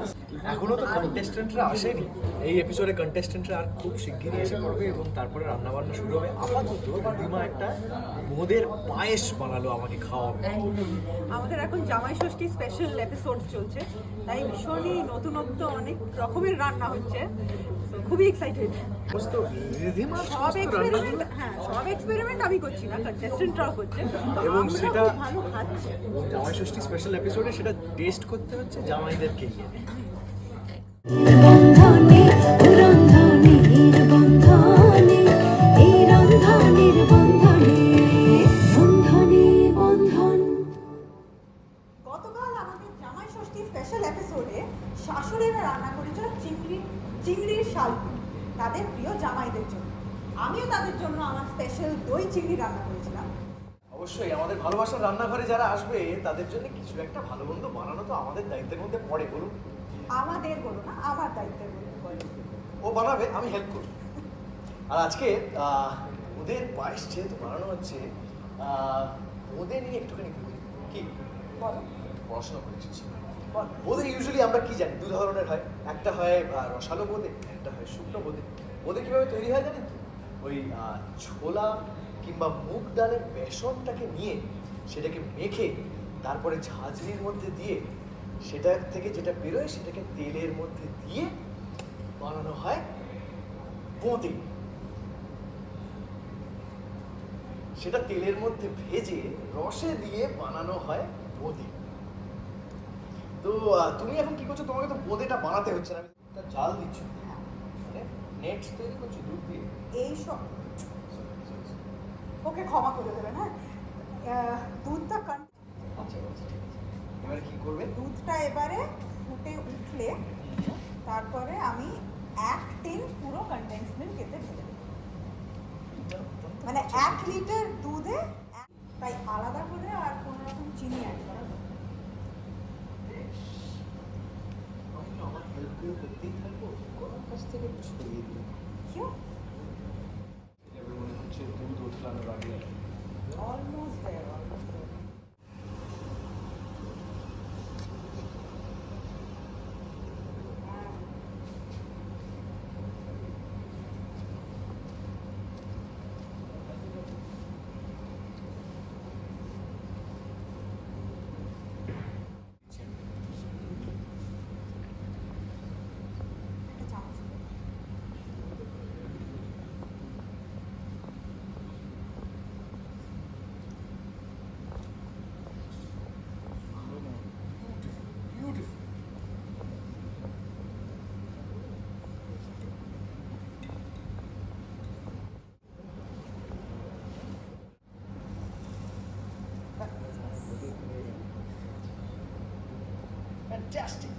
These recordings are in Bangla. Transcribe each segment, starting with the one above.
Gracias. এখনও তো কন্টেস্টেন্টরা আসেনি। এই এপিসোডে কন্টেস্টেন্টরা আর খুব শিগগিরই এসে পড়বে এবং তারপরে রান্না বান্না শুরু হবে। আপাতত দিদিমা একটা মোদের পায়েস বানালো আমাকে খাওয়াবে। আমাদের এখন জামাই ষষ্ঠী স্পেশাল এপিসোড চলছে। তাই ভীষণই নতুনত্ব অনেক রকমের রান্না হচ্ছে। খুবই এক্সাইটেড সব এক্সপেরিমেন্ট হ্যাঁ সব এক্সপেরিমেন্ট আমি করছি না কন্টেস্টেন্টরাও করছে। এবং সেটা- খুব ভালো খাচ্ছি। জামাই ষষ্ঠী স্পেশাল এপিসোডে সেটা টেস্ট করতে হচ্ছে জামাইদেরকে স্পেশাল এপিসোডে শাশুড়িরা রান্না করেছিল চিংড়ি চিংড়ির শাল তাদের প্রিয় জামাইদের জন্য। আমিও তাদের জন্য আমার স্পেশাল দই চিংড়ি রান্না করেছিলাম। অবশ্যই আমাদের ভালোবাসার রান্নাঘরে যারা আসবে তাদের জন্য কিছু একটা ভালো মন্দ বানানো তো আমাদের দায়িত্বের মধ্যে পড়ে বলুন। আমাদের বলো না আমার দায়িত্বের মধ্যে পড়ে। ও বানাবে আমি হেল্প করব। আর আজকে ওদের পায়েস যেহেতু বানানো হচ্ছে ওদের নিয়ে একটুখানি বলি। কি? বলো। পড়াশোনা করেছিস বলো। বোধে ইউজুয়ালি আমরা কি জানি? দু ধরনের হয়। একটা হয় রসালো বোধে একটা হয় শুকনো বোধে বোধে কীভাবে তৈরি হয় জানেন তো? ওই ছোলা কিংবা মুগ ডালের বেসনটাকে নিয়ে সেটাকে মেখে তারপরে ঝাঁঝরির মধ্যে দিয়ে সেটা থেকে যেটা বেরোয় সেটাকে তেলের মধ্যে দিয়ে বানানো হয় বোঁদে সেটা তেলের মধ্যে ভেজে রসে দিয়ে বানানো হয় বোঁদে তো তুমি এখন কি করছ? তোমাকে তো বোঁদেটা বানাতে হচ্ছে না। তা জাল দিচ্ছ। মানে নেট তৈরি করছ দুধ দিয়ে। এই সব। ওকে ক্ষমা করে দেবেন হ্যাঁ? দুধটা কন- আচ্ছা আচ্ছা এবারে কি করবে? দুধটা এবারে ফুটে উঠলে তারপরে আমি এক টিন পুরো কন্ডেন্স মিল্ক এতে ঢেলে দেবো। মানে এক লিটার দুধে তাই আলাদা করে আর কোনো রকম চিনি অ্যাড করা যাবে না। আমি তো আমার হেল্প করে করতেই থাকব গরম কাছ থেকে একটু সরিয়ে দিই কিউ এবার মনে হচ্ছে দুধ উঠলানোর আগে আর কি। অলমোস্ট দেয়ার অলমোস্ট একটা চামচ দে। Beautiful. Fantastic.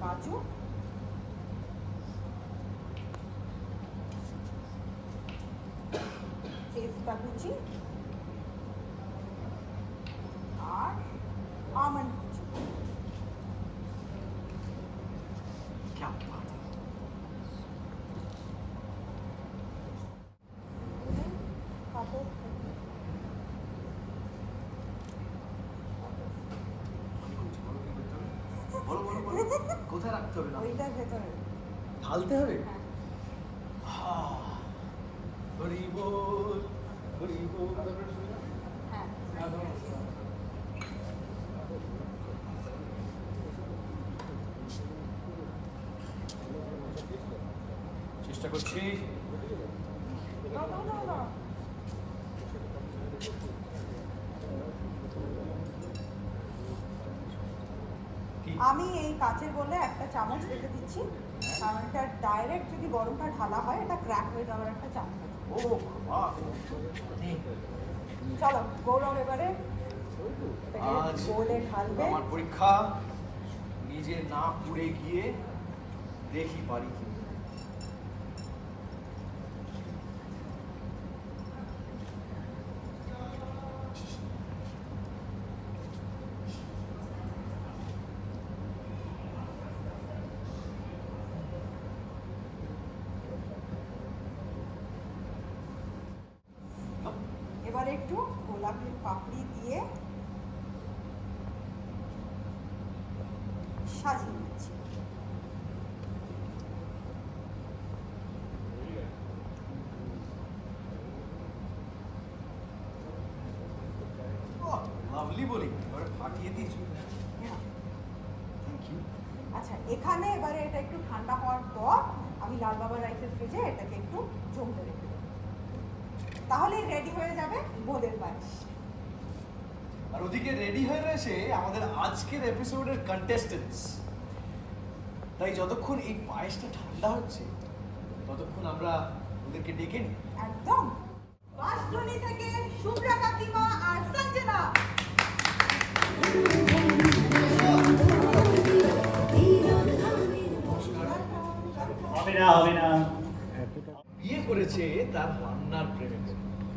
কাজু পেস্তা রাখতে হবে না চেষ্টা করছি না না না না কি আমি এই কাচের বলে একটা চামচ রেখে দিচ্ছি। কারণ এটা ডাইরেক্ট যদি গরমটা ঢালা হয় এটা ক্র্যাক হয়ে যাওয়ার একটা চান্স আছে। ও বাহ চলো গৌরব এবারে। ঢালবে। আমার পরীক্ষা নিজে না পুড়ে গিয়ে দেখি পারি কি। এবারে একটু গোলাপের পাপড়ি দিয়ে সাজিয়ে নিচ্ছি। লাভলি বলি। এবারে ফাটিয়ে দিয়েছ। হ্যাঁ। আচ্ছা এখানে এবারে এটা একটু ঠান্ডা হওয়ার পর আমি লাল বাবা রাইসের ফ্রিজে এটাকে একটু জমতে রেখে দেবো। তাহলেই রেডি হয়ে যাবে বোঁদের পায়েস। আর ওদিকে রেডি হয়ে রয়েছে আমাদের আজকের এপিসোডের কন্টেস্টেন্টস তাই যতক্ষণ এই পায়েসটা ঠান্ডা হচ্ছে ততক্ষণ আমরা ওদেরকে ডেকে নিই। একদম। বাসধ্বনি থেকে শুভ্রা কাকিমা আর সঞ্জনা।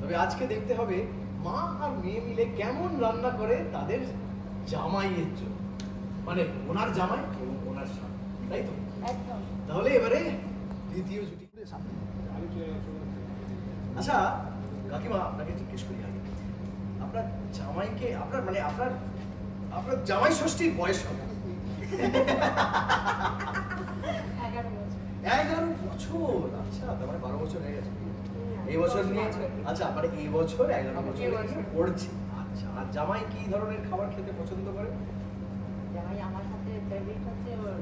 তবে আজকে দেখতে হবে মা আর মেয়ে মিলে কেমন রান্না করে তাদের জামাইয়ের জন্য। মানে ওনার জামাই এবং ওনার স্বামী তাই তো? তাহলে এবারে দ্বিতীয় জুটি আচ্ছা কাকিমা আপনাকে জিজ্ঞেস করি আগে। আপনার জামাইকে আপনার মানে আপনার আপনার জামাই ষষ্ঠীর বয়স কত? এগারো বছর। আচ্ছা তার মানে বারো এই বছর নিয়েছে আচ্ছা মানে এই বছর এগারো বছর। পড়ছে। আচ্ছা আর জামাই কি ধরনের খাবার খেতে পছন্দ করে? জামাই আমার সাথে ফেভারিট হচ্ছে ওর